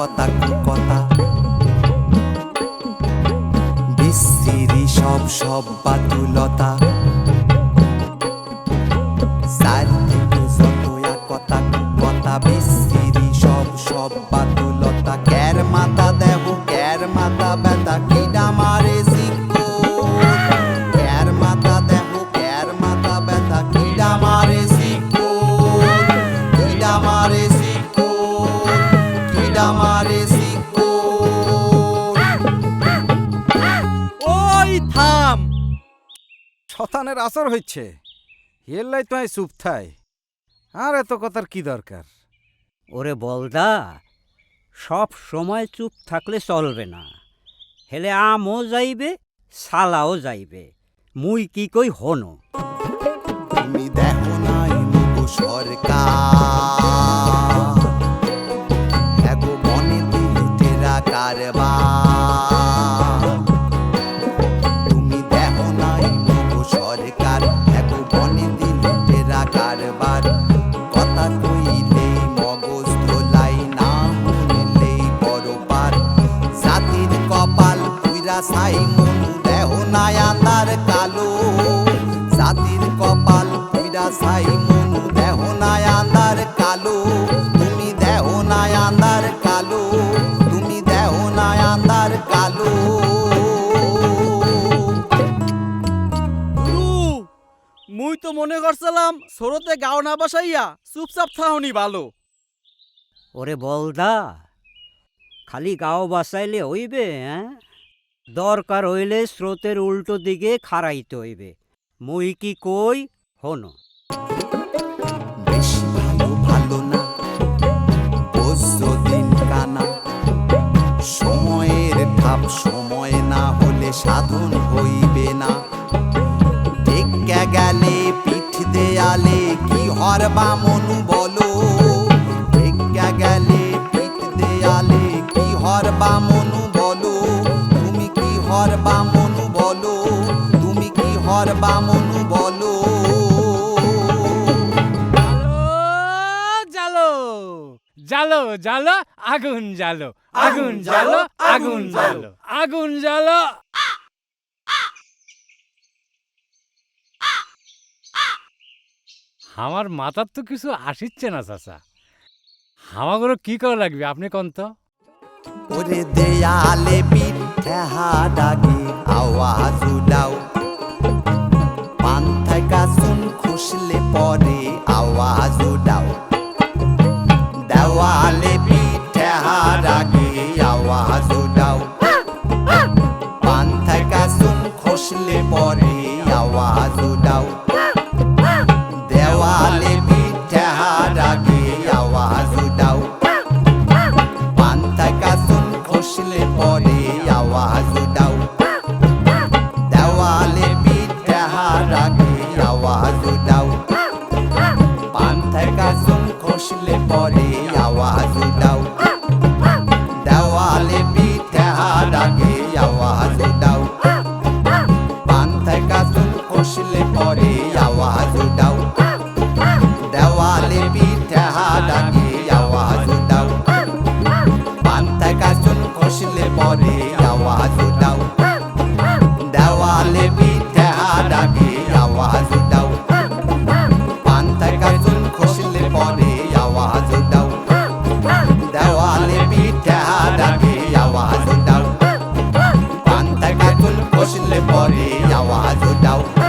কথা, কি কথা? বিশ্রী সব সব বাতুলতা। সব সব বাতুলতা। ক্যার মাতা দেব ক্যার মাতা ব্যথা। শতানের আসর হচ্ছে হেল্লাই তো চুপ থাই। আর এত কথার কি দরকার? ওরে বলদা সব সময় চুপ থাকলে চলবে না। হেলে আমও যাইবে সালাও যাইবে। মুই কি কই হনো? তুমি দেখো নাই সাই মনু দেহ নাই আন্দার কালো। জাতির কপাল পুইরা সাই মনু দেহ নাই আন্দার কালো। তুমি দেহ নাই আন্দার কালো তুমি দেহ নাই আন্দার কালো। মুই তো মনে করছিলাম সরতে গাও না বাসাইয়া চুপচাপ থাহনি ভালো। ওরে বলদা খালি গাও বাসাইলে হইবে হ্যাঁ? দরকার হইলে স্রোতের উল্টো দিকে খাড়াইতে হইবে। মুই কি কই? হনো। সময়ের ঠাপ সময় না হলে সাধন হইবে না। টেক্কা গেলে পিঠ দেয়ালে কি হর বামনু বলো? টেক্কা গেলে পিঠ দেয়ালে কি হর হর বামনু বলো। জালো জালো জালো আগুন জালো আগুন জালো আগুন জালো আগুন জালো। আমার মাথার তো কিছু আসিচ্ছে না চাচা। আমাগুলো কি করা লাগবে আপনি কোন তো? ওরে দেয়ালে পিঠা ডাকে আওয়াজ উডাও খুশলে পরে করলে পরে আওয়াজ দাও। দেওয়ালে পিঠে ডাকে আওয়াজ দাও। পান থেকে চুল কষলে পরে আওয়াজ দাও। worry, I want to doubt.